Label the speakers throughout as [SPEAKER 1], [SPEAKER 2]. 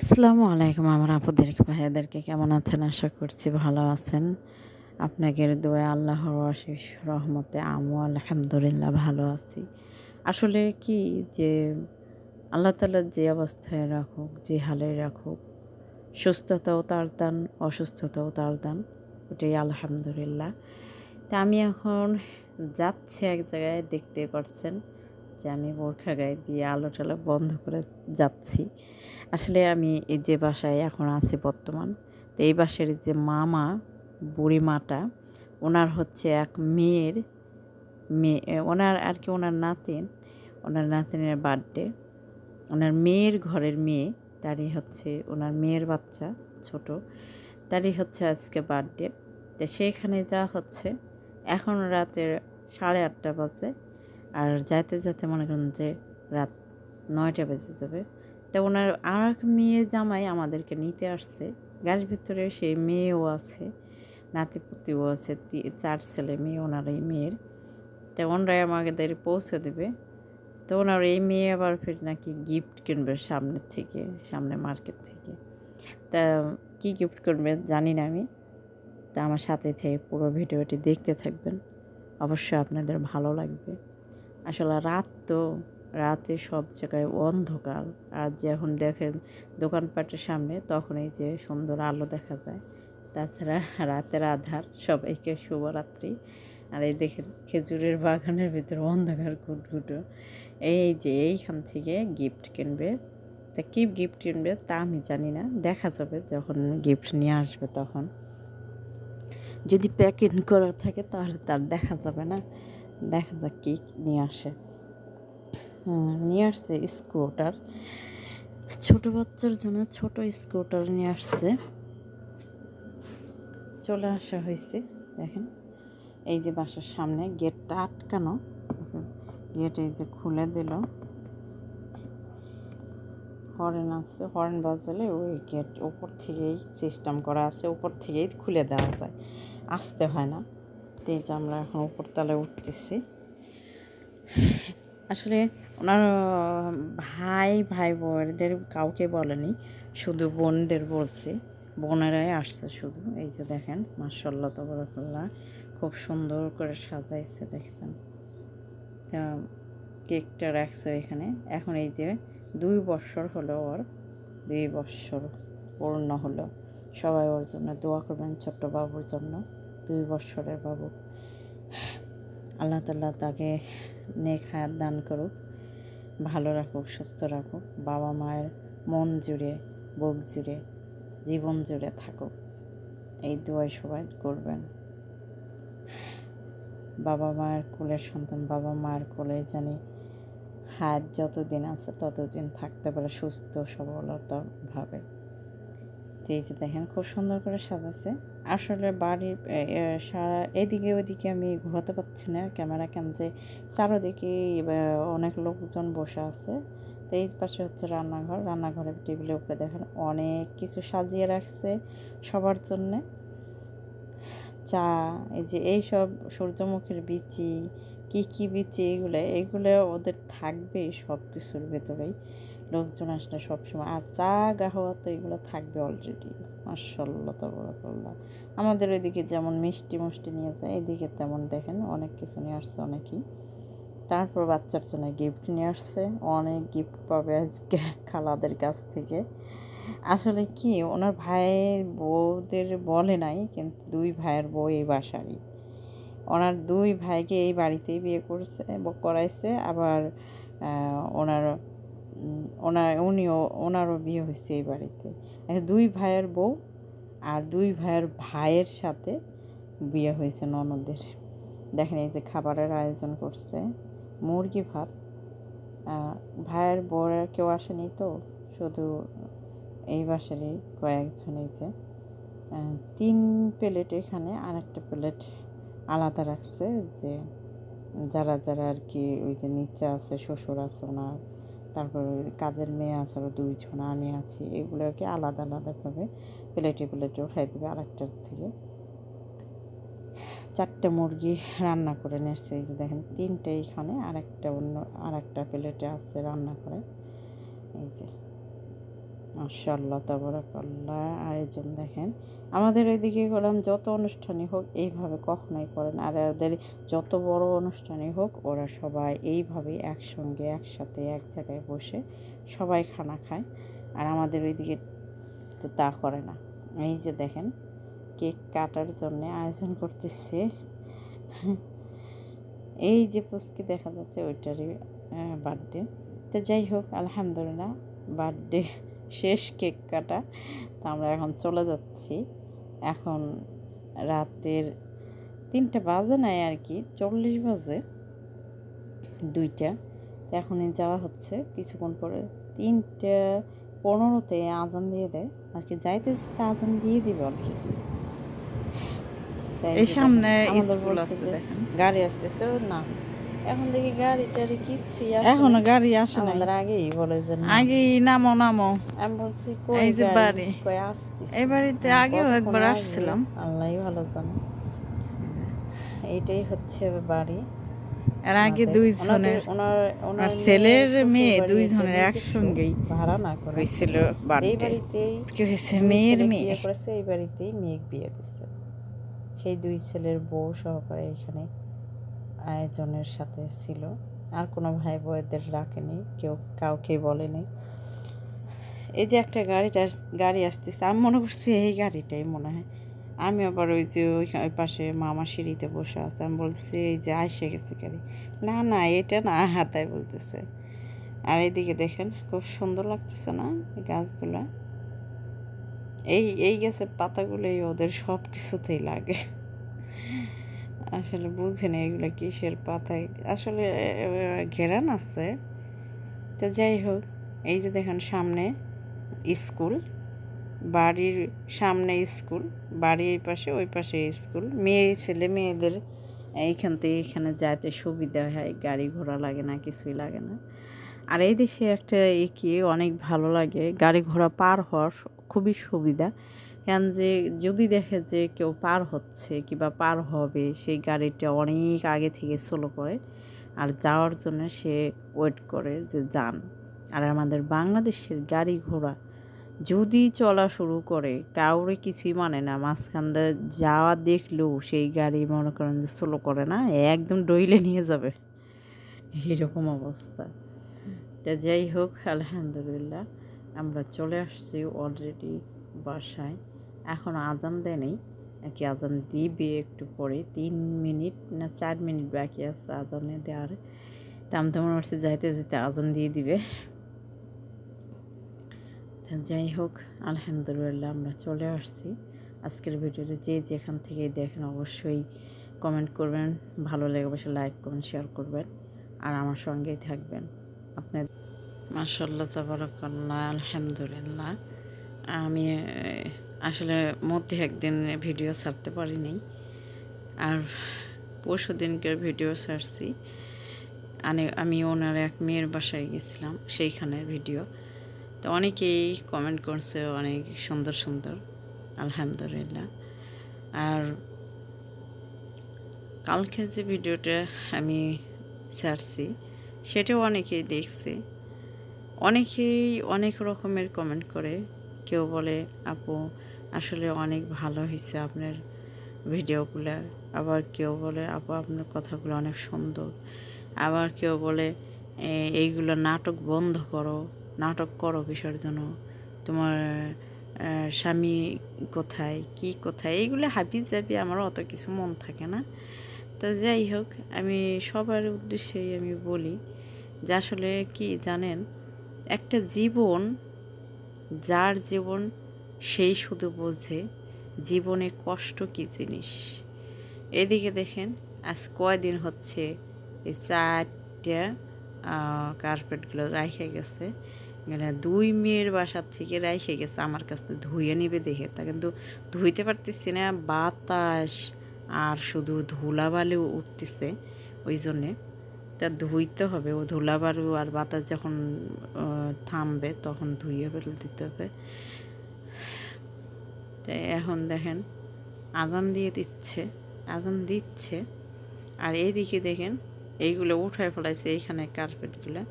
[SPEAKER 1] আসসালামু আলাইকুম আমার আপুদেরকে ভাইয়াদেরকে। কেমন আছেন? আশা করছি ভালো আছেন। আপনাদের দোয়া আল্লাহর আশিস রহমতে আমু আলহামদুলিল্লাহ ভালো আছি। আসলে কি যে আল্লাহ তালা যে অবস্থায় রাখুক, যে হালে রাখুক, সুস্থতাও তার দান, অসুস্থতাও তার দান, ওটাই আলহামদুলিল্লাহ। তা আমি এখন যাচ্ছি এক জায়গায়, দেখতে পারছেন যে আমি বোরখা গায়ে দিয়ে আলো টালো বন্ধ করে যাচ্ছি। আসলে আমি এই যে বাসায় এখন আছি বর্তমান, তো এই বাসার যে মামা বুড়ি মাটা ওনার হচ্ছে এক মেয়ের মেয়ে ওনার আর কি ওনার নাতিন, ওনার নাতিনের বার্থডে। ওনার মেয়ের ঘরের মেয়ে, তারই হচ্ছে ওনার মেয়ের বাচ্চা, ছোট, তারই হচ্ছে আজকে বার্থডে। তো সেইখানে যা হচ্ছে, এখন রাতের সাড়ে আটটা বাজে, আর যাইতে যাতে মনে করেন যে রাত নয়টা বেজে যাবে। তা ওনার আর এক মেয়ে জামাই আমাদেরকে নিতে আসছে। গাড়ির ভিতরে সেই মেয়েও আছে, নাতিপুতিও আছে চার ছেলে মেয়ে ওনার এই মেয়ের। তা ওনারাই আমাদের পৌঁছে দেবে। তো ওনার এই মেয়ে আবার ফের নাকি গিফট কিনবে সামনের থেকে, সামনে মার্কেট থেকে। তা কী গিফট করবে জানি না আমি। তা আমার সাথে থেকে পুরো ভিডিওটি দেখতে থাকবেন। অবশ্যই আপনাদের ভালো লাগবে। আসলে রাত তো রাতে সব জায়গায় অন্ধকার। আর যখন দেখেন দোকানপাটের সামনে, তখন এই যে সুন্দর আলো দেখা যায়। তাছাড়া রাতের আধার, সবাইকে শুভরাত্রি। আর এই দেখেন খেজুরের বাগানের ভিতরে অন্ধকার ঘুটঘুটো। এই যে এইখান থেকে গিফট কিনবে। তা কী গিফট কিনবে তা আমি জানি না। দেখা যাবে যখন গিফট নিয়ে আসবে তখন। যদি প্যাকিং করা থাকে তাহলে তার দেখা যাবে না। দেখা যাক কী নিয়ে আসে। নিয়ে আসছে স্কুটার। ছোট বাচ্চার জন্য ছোট স্কুটার নিয়ে আসছে। চলে আসা হয়েছে, দেখেন। এই যে বাসার সামনে গেটটা আটকানো গেট এই যে খুলে দিল। হরেন আছে, হরেন বাজালে ওই গেট উপর থেকেই সিস্টেম করা আছে উপর থেকেই খুলে দেওয়া যায়। আসতে হয় না। তো এই যে আমরা এখন উপরতলায় উঠতেছি। আসলে ওনার, ভাই ভাই বোনদের কাউকে বলেনি, শুধু বোনদের বলছে। বোনেরাই আসছে শুধু, এই যে দেখেন মার্শাল্লাহ তবরকল্লা খুব সুন্দর করে সাজাইছে, দেখছেন? তা, কেকটা রাখছে এখানে। এখন এই যে দুই বছর হলো ওর, দুই বছর পূর্ণ হলো। সবাই ওর জন্য দোয়া করবেন ছোট্ট বাবুর জন্য, দুই বছরের বাবু। আল্লাহ তাল্লাহ তাকে নেক হায়াত দান করুক, ভালো রাখুক, সুস্থ রাখুক, বাবা মায়ের মন জুড়ে, বুক জুড়ে, জীবন জুড়ে থাকুক। এই দোয়াই সবাই করবেন। বাবা মায়ের কোলের সন্তান, বাবা মায়ের কোলে জানি হায়াত যতদিন আছে ততদিন থাকতে পারে সুস্থ, সবলতাভাবে। এই যে দেখেন, খুব সুন্দর করে সাজাচ্ছে। আসলে বাড়ির সারা এদিকে ওদিকে আমি ঘোরাতে পারছি না। ক্যামেরা কেন যে চারোদিকে অনেক লোকজন বসে আছে। তো এই পাশে হচ্ছে রান্নাঘর। রান্নাঘরের টেবিলের উপরে দেখেন অনেক কিছু সাজিয়ে রাখছে সবার জন্যে। চা, এই যে এইসব সূর্যমুখীর বিচি, কী কী বিচি এগুলো এগুলো ওদের থাকবে সব কিছুর ভেতরেই। লোকজন আসলে সবসময়, আর চা, গাহওয়া তো এগুলো থাকবে অলরেডি মার্শাল্লাহ তবরকল্লা আমাদের ওইদিকে যেমন মিষ্টি মুষ্টি নিয়ে যায়, এদিকে তেমন দেখেন অনেক কিছু নিয়ে আসছে অনেকই। তারপর বাচ্চার জন্য গিফট নিয়ে আসছে, অনেক গিফট পাবে আজকে খালাদের কাছ থেকে। আসলে কি, ওনার ভাইয়ের বউদের বলে নাই, কিন্তু দুই ভাইয়ের বউ এই বাসারই। ওনার দুই ভাইকে এই বাড়িতেই বিয়ে করছে, করাইছে, আবার ওনার ওনার উনিও, ওনারও বিয়ে হয়েছে এই বাড়িতে। দুই ভাইয়ের বউ আর দুই ভাইয়ের ভাইয়ের সাথে বিয়ে হয়েছে ননদের। দেখেন এই যে খাবারের আয়োজন করছে, মুরগি ভাত। ভাইয়ের বউয়ের কেউ আসেনি তো, শুধু এই বাসারই কয়েকজন এই যে। তিন প্লেট এখানে আর একটা প্লেট আলাদা রাখছে যে, যারা যারা আর কি ওই যে নিচে আছে, শ্বশুর আছে, ওনার তারপর কাজের মেয়ে আছে আরও দুইজন, আমি আছি। এগুলোকে আলাদা আলাদাভাবে প্লেটে প্লেটে উঠাই দেবে আরেকটার থেকে। চারটে মুরগি রান্না করে নিয়েছে এই যে দেখেন, তিনটে এইখানে আর একটা অন্য, আরেকটা প্লেটে আছে রান্না করে। এই যে। মাশাল্লাহ তাবারাকাল্লাহ। আয়োজন দেখেন, আমাদের ওইদিকে গেলাম যত অনুষ্ঠানই হোক, এইভাবে কখনোই করে না। আর ওদের যত বড় অনুষ্ঠানই হোক, ওরা সবাই এইভাবে একসঙ্গে, একসাথে, এক জায়গায় বসে সবাই খানা খায়। আর আমাদের ওইদিকে তো তা করে না। এই যে দেখেন, কেক কাটার জন্য আয়োজন করতেছে। এই যে পুচকি দেখা যাচ্ছে, ওইটারই বার্থডে তো যাই হোক, আলহামদুলিল্লাহ বার্থডে শেষ কেক কাটা। তো আমরা এখন চলে যাচ্ছি। এখন রাতের তিনটা বাজে নাই আর কি চল্লিশ বাজে দুইটা। তো এখনই যাওয়া হচ্ছে। কিছুক্ষণ পরে তিনটা পনেরোতে আজান দিয়ে দেয়। আর কি যাইতে যেতে আজান দিয়ে দিবে অলরেডি।
[SPEAKER 2] এই সামনে
[SPEAKER 1] গাড়ি আসতেছে। না এখন দেখি গাড়ি টাড়ি কিচ্ছুই আসে এখনও
[SPEAKER 2] গাড়ি আসে
[SPEAKER 1] আমাদের আগেই বলে যে না।
[SPEAKER 2] আগে নামো নামো।
[SPEAKER 1] আমি বলছি কই
[SPEAKER 2] যে বাড়ি।
[SPEAKER 1] কই আসতেছে
[SPEAKER 2] এই বাড়িতে আগেও একবার আসছিলাম।
[SPEAKER 1] আল্লাহই ভালো জানে। এইটাই হচ্ছে বাড়ি।
[SPEAKER 2] এর আগে দুইজনের
[SPEAKER 1] ওনার- ওনার
[SPEAKER 2] ছেলের মেয়ে দুইজনের একসঙ্গেই
[SPEAKER 1] ভাড়া না করে।
[SPEAKER 2] হয়েছিল
[SPEAKER 1] এই বাড়িতেই
[SPEAKER 2] কি হয়েছে? মেয়ের মেয়ে।
[SPEAKER 1] করেছে এই বাড়িতেই মেয়ে বিয়ে দিচ্ছে সেই দুই ছেলের বউ সহকারে এখানে আয়োজনের সাথে ছিল। আর কোনো ভাই বোয়েদের রাখেনি কেউ কাউকে বলেনি। এই যে একটা গাড়ি, তার গাড়ি আসতেছে। আমি মনে করছি এই গাড়িটাই মনে হয়। আমি আবার ওই যে ওই পাশে মামা সিঁড়িতে বসে আছে। আমি বলছি এই যে আসে গেছে গাড়ি। না না, এটা না। হাতায় বলতেছে। আর এইদিকে দেখেন, খুব সুন্দর লাগতেছে না গাছগুলা? এই এই গাছের পাতাগুলোই ওদের সব কিছুতেই লাগে। আসলে বুঝি না এগুলো কিসের পাতায়। আসলে ঘেরান আছে। তো যাই হোক, এই যে দেখেন সামনে স্কুল, বাড়ির সামনে স্কুল বাড়ির এই পাশে, ওই পাশে স্কুল। মেয়ে, ছেলে মেয়েদের এইখান থেকে এখানে যাইতে সুবিধা হয়, গাড়ি ঘোড়া লাগে না, কিছুই লাগে না। আর এই দেশে একটা এ কি, অনেক ভালো লাগে, গাড়ি ঘোড়া পার হওয়ার খুবই সুবিধা। কেন যে যদি দেখে যে কেউ পার হচ্ছে কিংবা পার হবে, সেই গাড়িটা অনেক আগে থেকে স্লো করে আর যাওয়ার জন্য সে ওয়েট করে যে যান। আর আমাদের বাংলাদেশের গাড়ি ঘোড়া যদি চলা শুরু করে, কাউরে কিছুই মানে না। মাঝখান দিয়ে যাওয়া দেখলেও সেই গাড়ি মনে করেন যে স্লো করে না, একদম ডইলে নিয়ে যাবে। এরকম অবস্থা। তা যাই হোক, আলহামদুলিল্লাহ, আমরা চলে আসছি অলরেডি বাসায়। এখন আজান দেয়নি নাকি আজান দিবে একটু পরে। তিন মিনিট না চার মিনিট বাকি আছে আজানে দেওয়ার। তা আমি তো মনে যাইতে যেতে আজান দিয়ে দিবে। যাই হোক, আলহামদুলিল্লাহ আমরা চলে আসছি। আজকের ভিডিওতে যে যেখান থেকে দেখেন অবশ্যই কমেন্ট করবেন। ভালো লেগে বসে লাইক করবেন শেয়ার করবেন। আর আমার সঙ্গেই থাকবেন। আপনার মাসাল্লাহ তাবারাকাল্লাহ, আলহামদুলিল্লাহ। আমি আসলে মধ্যে একদিন ভিডিও ছাড়তে পারিনি। আর পরশু দিনকের ভিডিও ছাড়ছি। আমি আমি ওনার এক মেয়ের বাসায় গেছিলাম, সেইখানের ভিডিও তো অনেকেই কমেন্ট করছে, অনেক সুন্দর সুন্দর। আলহামদুলিল্লাহ। আর কালকে যে ভিডিওটা আমি ছাড়ছি, সেটাও অনেকেই দেখছে। অনেকেই অনেক রকমের কমেন্ট করে। কেউ বলে, আপু, আসলে অনেক ভালো হয়েছে আপনার ভিডিওগুলো। আবার কেউ বলে, আপু, আপনার কথাগুলো অনেক সুন্দর। আবার কেউ বলে এইগুলো নাটক বন্ধ করো, নাটক করো কিসের জন্য? তোমার স্বামী কোথায়, কি কোথায়? এইগুলো হাবি যাবি আমার অত কিছু মন থাকে না। তা যাই হোক, আমি সবার উদ্দেশ্যেই আমি বলি যে আসলে কি জানেন, একটা জীবন যার জীবন সেই শুধু বোঝে জীবনে কষ্ট কী জিনিস। এদিকে দেখেন, আজ কয়দিন হচ্ছে এই চারটা কার্পেটগুলো রাখে গেছে। দুই মেয়ের বাসার থেকে রাইসে গেছে, আমার কাছে ধুয়ে নিবে দেখে। তা কিন্তু ধুইতে পারতেছি না, বাতাস আর শুধু ধুলাবালি উঠতেছে, ওই জন্যে। তা ধুইতে হবে। ও ধুলাবালু আর বাতাস যখন থামবে তখন ধুয়ে ফেলে দিতে হবে। তো এখন দেখেন, আজান দিয়ে দিচ্ছে, আজান দিচ্ছে। আর এইদিকে দেখেন, এইগুলো উঠায় ফেলাইছে এইখানে কার্পেটগুলো।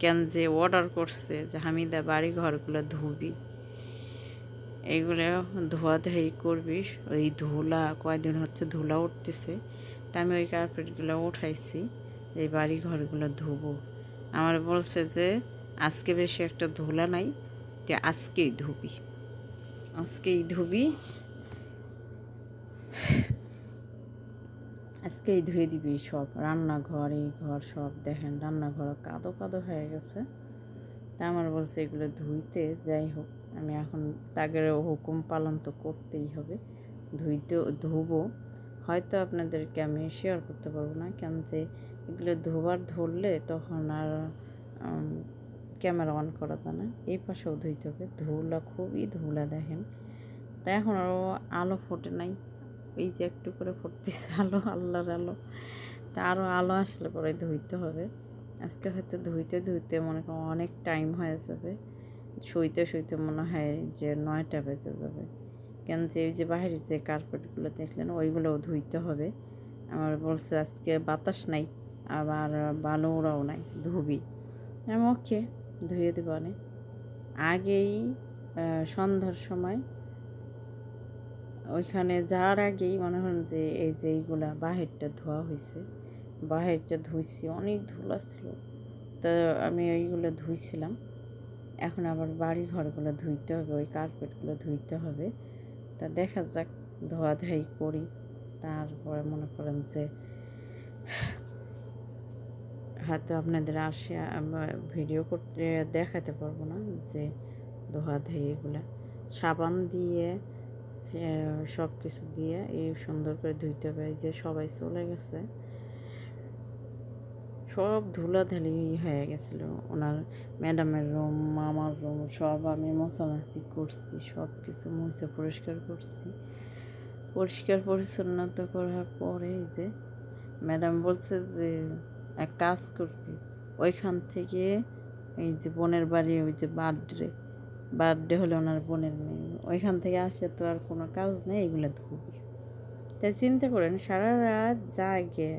[SPEAKER 1] কেন যে অর্ডার করছে যে হামিদা বাড়ি ঘরগুলো ধুবি। এইগুলো ধোয়া ধোয়াই করবি, ওই ধুলা কয়দিন হচ্ছে ধুলা উঠতেছে। তা আমি ওই কার্পেটগুলো উঠাইছি। এই বাড়ি ঘরগুলো ধুবো। আমার বলছে যে, আজকে বেশি একটা ধুলা নাই যে আজকেই ধুবি। আজকেই ধুবি। আজকেই ধুয়ে দিবি সব। রান্নাঘর, এই ঘর সব দেখেন রান্নাঘর কাদো কাদো হয়ে গেছে। তা আমার বলছে এগুলো ধুইতে যাই হোক, আমি এখন তাগের হুকুম পালন তো করতেই হবে। ধুইতে ধুবো। হয়তো আপনাদেরকে আমি শেয়ার করতে পারব না কেন যে এগুলো ধোবার, ধরলে তখন আর ক্যামেরা অন করা যায় না। এই পাশেও ধুইতে হবে। ধুলা খুবই ধুলা দেখেন। তা এখন আরও আলো ফোটে নাই। এই যে একটু করে ফুটতেছে আলো, আল্লাহর আলো। তা আরও আলো আসলে পরে ধুইতে হবে। আজকে হয়তো ধুইতে ধুইতে মনে করো অনেক টাইম হয়ে যাবে। শুইতে শুইতে মনে হয় যে নয়টা বেজে যাবে। কেন যে এই যে বাইরে যে কার্পেটগুলো দেখলেন, ওইগুলোও ধুইতে হবে। আমার বলছে আজকে বাতাস নাই। আবার বালো ওরাও নাই, ধুবি। আমি ধুয়ে দেবো অনেক। আগেই সন্ধ্যার সময়, ওইখানে যাওয়ার আগেই মনে হন যে এই যে এইগুলা বাহিরটা ধোয়া হয়েছে বাহিরটা ধুইছি, অনেক ধুলা ছিল তো আমি ওইগুলো ধুইছিলাম। এখন আবার বাড়ি ঘরগুলো ধুইতে হবে, ওই কার্পেটগুলো ধুইতে হবে। তা দেখা যাক ধোয়া ধাই করি। তারপরে মনে করেন যে হয়তো আপনাদের আসে ভিডিও করতে দেখাতে পারব না যে ধোয়া ধাই এগুলা। সাবান দিয়ে সব কিছু দিয়ে এই সুন্দর করে ধুইতে হবে যে সবাই চলে গেছে। সব ধুলাধালি হয়ে গেছিল। ওনার ম্যাডামের রুম, মামার রুম, সব আমি মশামাছি করছি সব কিছু মুছে পরিষ্কার করছি। পরিষ্কার পরিচ্ছন্নতা করার পরে যে ম্যাডাম বলছে যে এক কাজ করবি ওইখান থেকে এই যে বোনের বাড়ি, ওই যে বার্থডে বার্থডে হলে ওনার বোনের মেয়ে। ওইখান থেকে আসে তো আর কোনো কাজ নেই, এগুলো ধুবি তাই চিন্তা করেন, সারা রাত জাগে,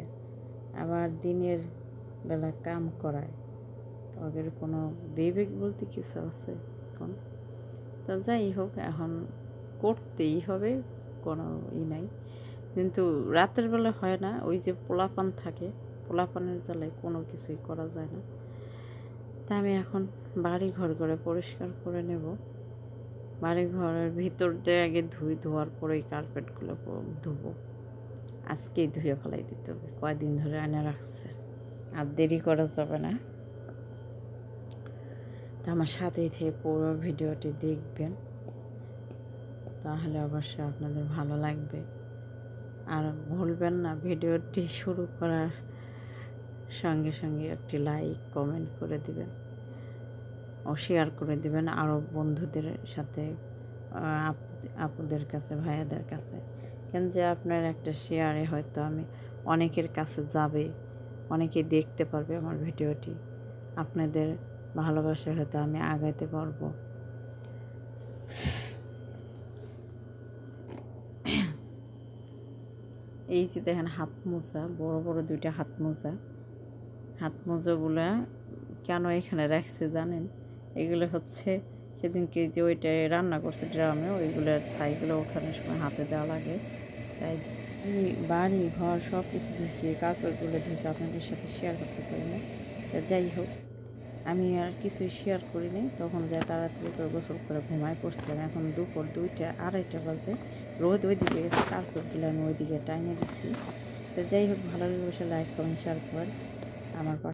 [SPEAKER 1] আবার দিনের বেলা কাম করায়। ওদের কোনো বিবেক বলতে কিছু আছে এখন? তা যাই হোক, এখন করতেই হবে, কোনো ই নাই। কিন্তু রাতের বেলা হয় না, ওই যে পোলাপান থাকে পোলাপানের জ্বালায় কোনো কিছুই করা যায় না। তা আমি এখন বাড়ি ঘর করে পরিষ্কার করে নেব। বাড়ি ঘরের ভিতর দিয়ে আগে ধুই, ধোয়ার পরে এই কার্পেটগুলো ধুবো। আজকেই ধুয়ে ফেলাই দিতে হবে। কয়দিন ধরে এনে রাখছে। আর দেরি করা যাবে না। তা আমার সাথেই থেকে পুরো ভিডিওটি দেখবেন। তাহলে অবশ্যই আপনাদের ভালো লাগবে। আর ভুলবেন না, ভিডিওটি শুরু করার সঙ্গে সঙ্গে একটি লাইক কমেন্ট করে দিবেন। ও শেয়ার করে দিবেন আরও বন্ধুদের সাথে আপুদের কাছে, ভাইয়াদের কাছে। কেন যে আপনার একটা শেয়ারে হয়তো আমি অনেকের কাছে যাবে অনেকে দেখতে পারবে আমার ভিডিওটি। আপনাদের ভালোবাসা হয়তো আমি আগাইতে পারব। এই যে দেখেন হাত মোজা বড় বড় দুইটা হাত মোজা হাত মোজাগুলা কেন এখানে রাখছে জানেন? এগুলো হচ্ছে সেদিনকে যে ওইটা রান্না করছে ড্রামে ওইগুলোর ছাইগুলো ওঠানোর সময় হাতে দেওয়া লাগে। তাই বাড়ি, ঘর সব কিছু ধুয়েছি কাপড়গুলো ধুয়েছি আপনাদের সাথে শেয়ার করতে পারি না। তা যাই হোক, আমি আর কিছুই শেয়ার করিনি তখন যাই তাড়াতাড়ি করে গোসল করে ঘুমায় পড়ছিলাম। এখন দুপুর দুইটা, আড়াইটা বাজে। রোদ ওইদিকে গেছে, কাপড়গুলো আমি ওইদিকে টাইমে দিচ্ছি তা যাই হোক, ভালো বসে লাইক কমেন্ট শেয়ার করেন আমার পাশে